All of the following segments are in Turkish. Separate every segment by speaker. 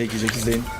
Speaker 1: Peki izleyin.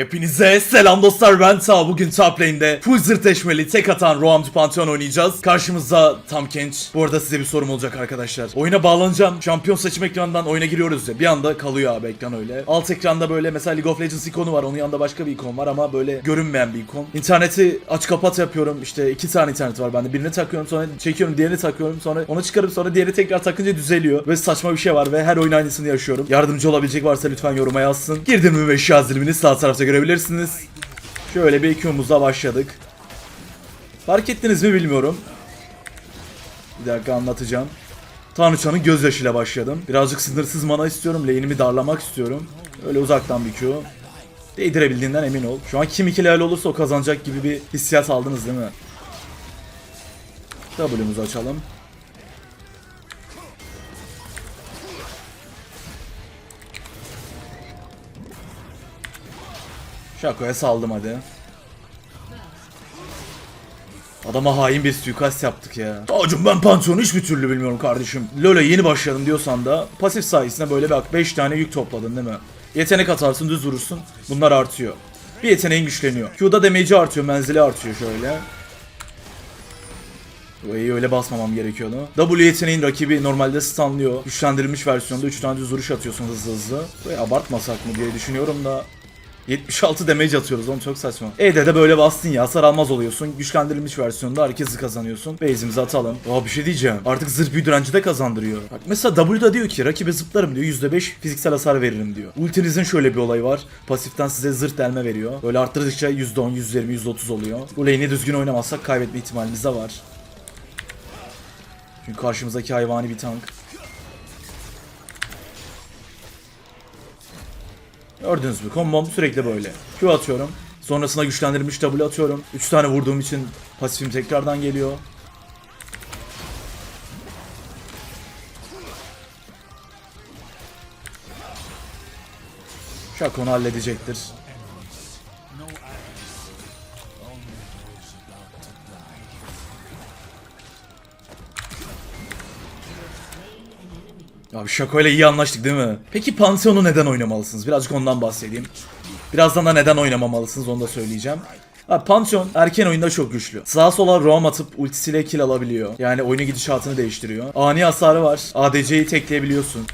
Speaker 1: Hepinize selam dostlar ben Ta bugün top lane'de full zırteşmeli tek atan Roam du Pantheon oynayacağız. Karşımızda Tam Kench. Bu arada size bir sorum olacak arkadaşlar. Oyuna bağlanacağım. Şampiyon seçim ekranından oyuna giriyoruz ya. Bir anda kalıyor abi ekran öyle. Alt ekranda böyle mesela League of Legends ikonu var. Onun yanında başka bir ikon var ama böyle görünmeyen bir ikon. İnterneti aç kapat yapıyorum. İşte iki tane internet var bende. Birini takıyorum sonra çekiyorum diğerini takıyorum. Sonra onu çıkarıp sonra diğeri tekrar takınca düzeliyor. Ve saçma bir şey var ve her oyun aynısını yaşıyorum. Yardımcı olabilecek varsa lütfen yoruma yazsın. Girdim mi ve şah zilimini sağ tarafta görebilirsiniz. Şöyle bir Q'muzla başladık. Fark ettiniz mi bilmiyorum. Bir dakika anlatacağım. Tanrıçanın gözyaşıyla başladım. Birazcık sınırsız mana istiyorum. Lane'imi darlamak istiyorum. Öyle uzaktan bir Q. Değdirebildiğinden emin ol. Şu an kim iki level olursa o kazanacak gibi bir hissiyat aldınız değil mi? W'muzu açalım. Şakoya saldım hadi. Adama hain bir suikast yaptık ya. Tacım ben Pantheon'u hiçbir türlü bilmiyorum kardeşim. LoL'e yeni başladım diyorsan da pasif sayesinde böyle bak 5 tane yük topladın değil mi? Yetenek atarsın düz vurursun. Bunlar artıyor. Bir yeteneğin güçleniyor. Q'da damage'i artıyor, menzili artıyor şöyle. E'yi öyle basmamam gerekiyordu. W yeteneğin rakibi normalde stunlıyor. Güçlendirilmiş versiyonda 3 tane düz vuruş atıyorsun hızlı hızlı. Böyle abartmasak mı diye düşünüyorum da 76 damage atıyoruz oğlum çok saçma. E'de de böyle bastın ya hasar almaz oluyorsun. Güçlendirilmiş versiyonda hızı kazanıyorsun. Base'imizi atalım. Aa bir şey diyeceğim. Artık zırh büyü de kazandırıyor. Bak mesela W'da diyor ki rakibe zıplarım diyor. %5 fiziksel hasar veririm diyor. Ultinizin şöyle bir olayı var. Pasiften size zırh delme veriyor. Böyle arttırdıkça %10, %20, %30 oluyor. Bu lane'i düzgün oynamazsak kaybetme ihtimalimiz de var. Çünkü karşımızdaki hayvani bir tank. Gördünüz mü? Kombom sürekli böyle. Q atıyorum. Sonrasında güçlendirilmiş W atıyorum. 3 tane vurduğum için pasifim tekrardan geliyor. Şak onu halledecektir. Abi Şako iyi anlaştık değil mi? Peki Pantheon'u neden oynamalısınız? Birazcık ondan bahsedeyim. Birazdan da neden oynamamalısınız onu da söyleyeceğim. Abi Pantheon erken oyunda çok güçlü. Sağa sola roam atıp ultisiyle kill alabiliyor. Yani oyunun gidişatını değiştiriyor. Ani hasarı var. ADC'yi tekleyebiliyorsun.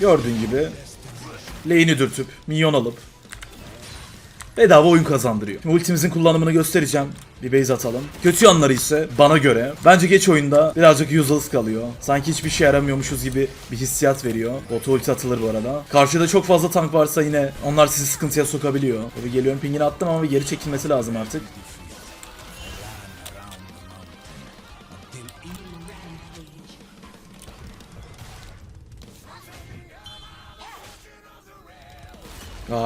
Speaker 1: Gördüğün gibi. Lane'i dürtüp, minyon alıp bedava oyun kazandırıyor. Şimdi ultimizin kullanımını göstereceğim. Bir base atalım. Kötü yanları ise bana göre bence geç oyunda birazcık useless kalıyor. Sanki hiçbir şey yaramıyormuşuz gibi bir hissiyat veriyor. Auto ulti atılır bu arada. Karşıda çok fazla tank varsa yine onlar sizi sıkıntıya sokabiliyor. Tabii geliyorum pingini attım ama geri çekilmesi lazım artık.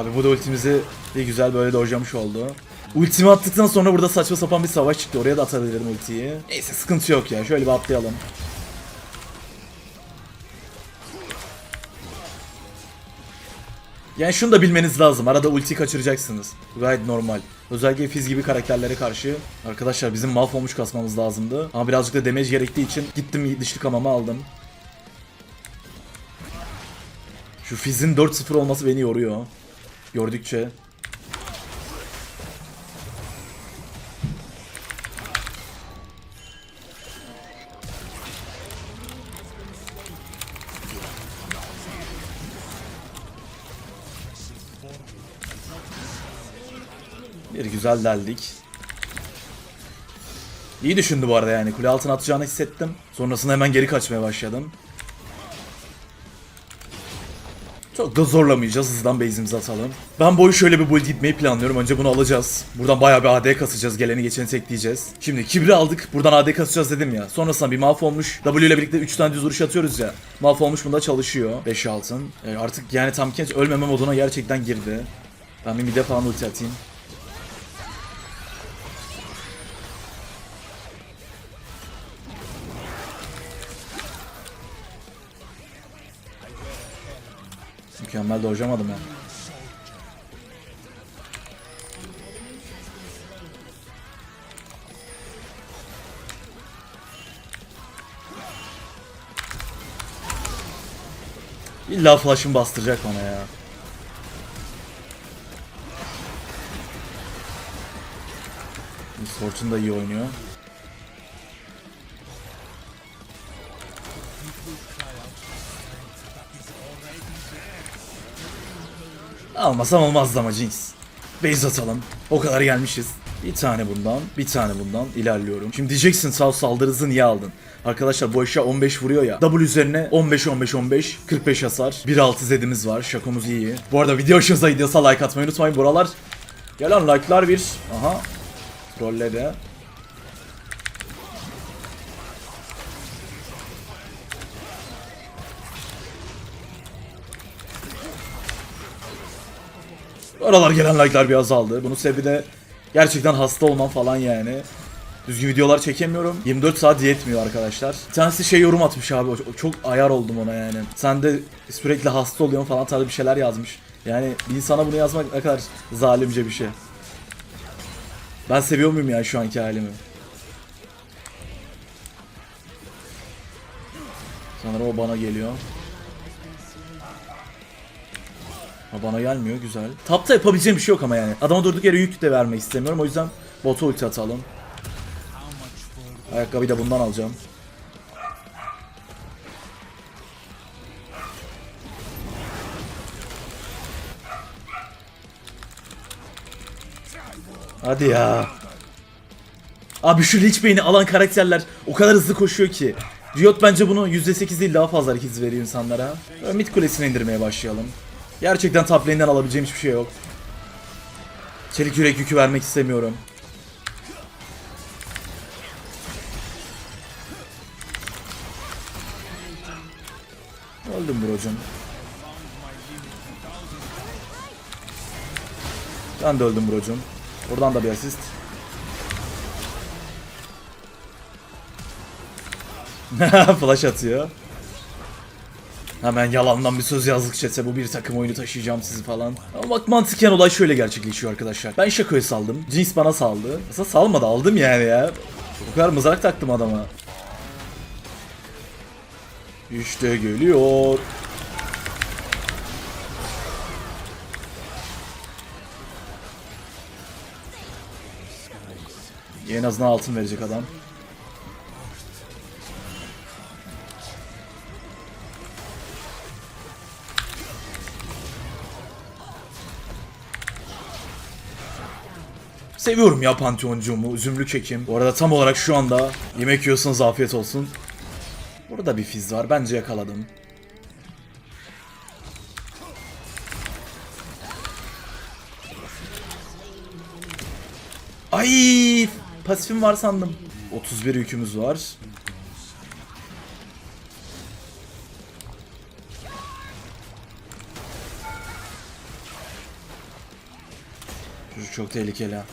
Speaker 1: Abi bu da ultimizi bir güzel böyle dojlamış oldu. Ultimi attıktan sonra burada saçma sapan bir savaş çıktı. Oraya da atabilirim ultiyi. Neyse sıkıntı yok ya. Şöyle bir atlayalım. Yani şunu da bilmeniz lazım. Arada ulti kaçıracaksınız. Gayet normal. Özellikle Fizz gibi karakterlere karşı. Arkadaşlar bizim mahvolmuş kasmamız lazımdı. Ama birazcık da damage gerektiği için gittim dişli kamamı aldım. Şu Fizz'in 4-0 olması beni yoruyor. Gördükçe. Bir güzel deldik. İyi düşündü bu arada yani. Kule altına atacağını hissettim. Sonrasında hemen geri kaçmaya başladım. Çok da zorlamayacağız. Hızdan base'imizi atalım. Ben boyu şöyle bir build gitmeyi planlıyorum. Önce bunu alacağız. Buradan bayağı bir AD kasacağız. Geleni geçeni tekleyeceğiz. Şimdi kibri aldık. Buradan AD kasacağız dedim ya. Sonrasında bir mahvolmuş. W ile birlikte 3 tane düz vuruş atıyoruz ya. Mahvolmuş bunda çalışıyor. 5 altın. E, artık yani tam genç ölmeme moduna gerçekten girdi. Ben bir mide falan ulti atayım. Mükemmel dojamadım yani. İlla flash'ım bastıracak bana ya. Fortune da iyi oynuyor. Almasam olmazdı ama Jinx. Base atalım. O kadar gelmişiz. Bir tane bundan, bir tane bundan ilerliyorum. Şimdi diyeceksin sağ saldırı hızı niye aldın? Arkadaşlar bu eşya 15 vuruyor ya. W üzerine 15 15 15 45 hasar. 1.6 zedimiz var. Şakamız iyi. Bu arada video hoşunuza gidiyorsa like atmayı unutmayın. Buralar gelen like'lar bir. Aha. Trolle de. Aralar gelen like'lar bir azaldı. Bunun sebebi de gerçekten hasta olmam falan yani. Düzgün videolar çekemiyorum. 24 saat yetmiyor arkadaşlar. Bir tanesi şey yorum atmış abi. Çok ayar oldum ona yani. Sen de sürekli hasta oluyorsun falan tarzı bir şeyler yazmış. Yani bir insana bunu yazmak ne kadar zalimce bir şey. Ben seviyor muyum ya şu anki halimi? Sanırım o bana geliyor. Ha bana gelmiyor güzel. Tapta yapabileceğim bir şey yok ama yani. Adama durduk yere yük de vermek istemiyorum. O yüzden bota ulti atalım. Ayakkabıyı da bundan alacağım. Hadi ya. Abi şu Lich Bey'ini alan karakterler o kadar hızlı koşuyor ki. Riot bence bunu %8 değil daha fazla hareket veriyor insanlara. Mid kulesine indirmeye başlayalım. Gerçekten top lane'den alabileceğim hiçbir şey yok. Çelik yürek yükü vermek istemiyorum. Öldüm brocum. Ben de öldüm brocum. Buradan da bir asist. Flash atıyor. Hemen yalandan bir söz yazdık chat'e bu bir takım oyunu taşıyacağım sizi falan. Ama bak mantıken olay şöyle gerçekleşiyor arkadaşlar. Ben Shaco'yu saldım. Jinx bana saldı. Aslında salmadı aldım yani ya. O kadar mızrak taktım adama. İşte geliyor. En azından altın verecek adam. Seviyorum ya Pantheon'cuğumu, üzümlü kekim. Bu arada tam olarak şu anda yemek yiyorsanız afiyet olsun. Burada bir fiz var, bence yakaladım. Ay, pasifim var sandım. 31 yükümüz var. Çocuk çok tehlikeli ha.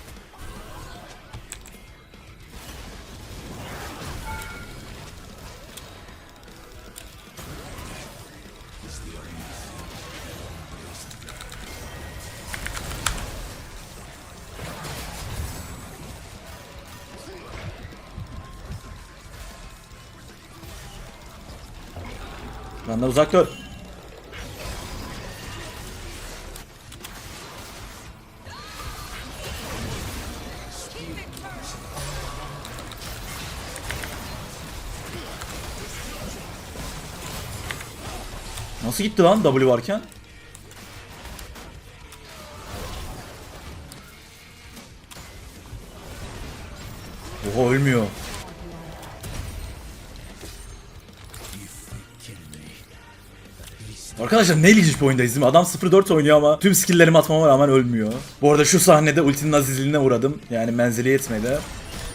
Speaker 1: Benden uzak dur. Nasıl gitti lan W varken? Oha ölmüyor. Arkadaşlar ne ilginç bir oyundayız değil mi? Adam 0-4 oynuyor ama tüm skilllerimi atmama rağmen ölmüyor. Bu arada şu sahnede ultinin azizliğine uğradım. Yani menzili yetmedi.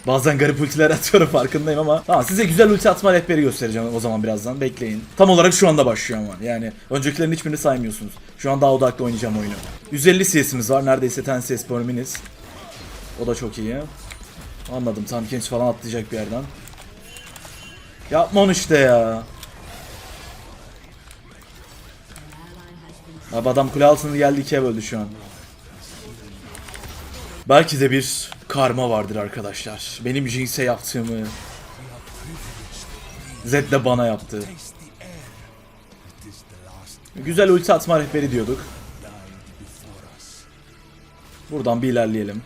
Speaker 1: Bazen garip ultiler atıyorum farkındayım ama Tamam size güzel ulti atma rehberi göstereceğim o zaman birazdan bekleyin. Tam olarak şu anda başlıyor ama yani öncekilerin hiçbirini saymıyorsunuz. Şu an daha odaklı oynayacağım oyunu. 150 CS'imiz var neredeyse 10 CS per minute. O da çok iyi. Anladım tam genç falan atlayacak bir yerden. Yapma onu işte ya. Abi adam kule altını geldi ikiye böldü şu an. Belki de bir karma vardır arkadaşlar. Benim Jinx'e yaptığımı Zed de bana yaptı. Güzel ulti atma rehberi diyorduk. Buradan bir ilerleyelim.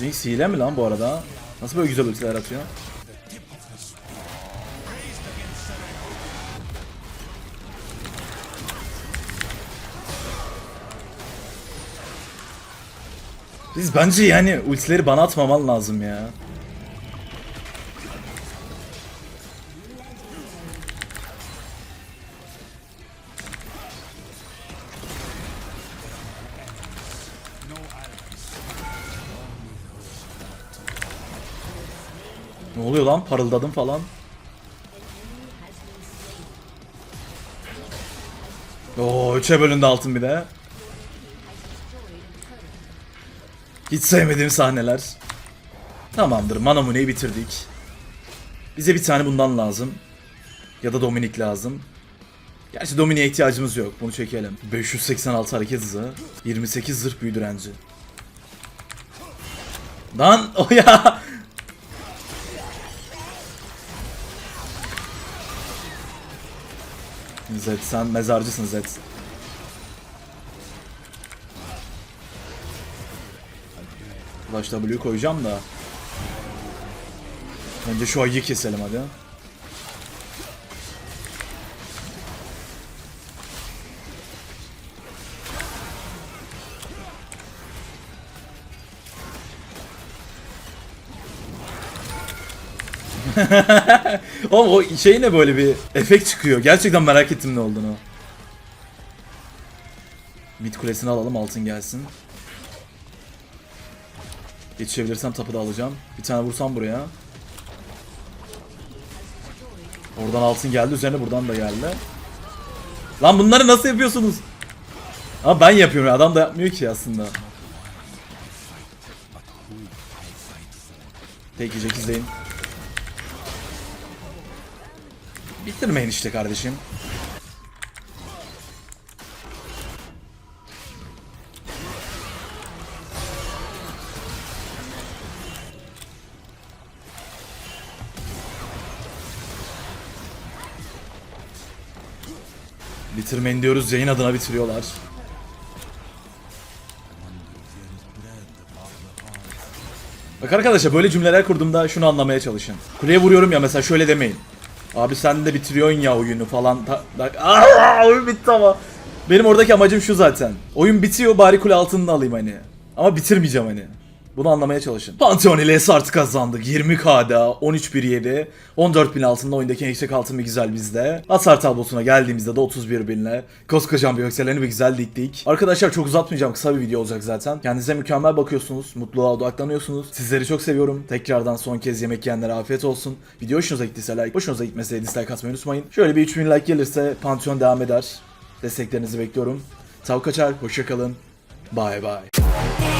Speaker 1: Jinx hile mi lan bu arada? Nasıl böyle güzel ultiler atıyor? Biz bence yani ultileri bana atmaman lazım ya. Ne oluyor lan? Parıldadım falan. Oo, üçe bölündü altın bir de. Hiç sevmediğim sahneler. Tamamdır, Manamune'yi bitirdik. Bize bir tane bundan lazım. Ya da Dominik lazım. Gerçi Dominik'e ihtiyacımız yok. Bunu çekelim. 586 hareket hızı. 28 zırh büyü direnci. Lan o ya. Zed sen mezarcısın Zed. Flash W koyacağım da. Önce şu ayıyı keselim hadi. Oğlum o şey ne böyle bir efekt çıkıyor. Gerçekten merak ettim ne olduğunu. Mid kulesini alalım altın gelsin. Geçebilirsem tapı da alacağım. Bir tane vursam buraya. Oradan altın geldi. Üzerine buradan da geldi. Lan bunları nasıl yapıyorsunuz? Ama ben yapıyorum. Adam da yapmıyor ki aslında. Peki Jack izleyin. Bitirmeyin işte kardeşim. Bitirmeyin diyoruz yayın adına bitiriyorlar. Bak arkadaşlar böyle cümleler kurduğumda şunu anlamaya çalışın. Kuleye vuruyorum ya mesela şöyle demeyin. Abi sen de bitiriyorsun ya oyunu falan. Ta- oyun bitti ama. Benim oradaki amacım şu zaten. Oyun bitiyor bari kule altını alayım hani. Ama bitirmeyeceğim hani. Bunu anlamaya çalışın. Pantheon ile artık kazandık. 20k'da 13.1.7 14.000 altında oyundaki en yüksek altın bir güzel bizde. Hasar tablosuna geldiğimizde de 31 binle. Koskocaman bir yükseleni bir güzel diktik. Arkadaşlar çok uzatmayacağım. Kısa bir video olacak zaten. Kendinize mükemmel bakıyorsunuz. Mutluluğa odaklanıyorsunuz. Sizleri çok seviyorum. Tekrardan son kez yemek yiyenlere afiyet olsun. Video hoşunuza gittiyse like, hoşunuza gitmese dislike atmayı unutmayın. Şöyle bir 3000 like gelirse Pantheon devam eder. Desteklerinizi bekliyorum. Tav kaçar. Hoşçakalın. Bye bye.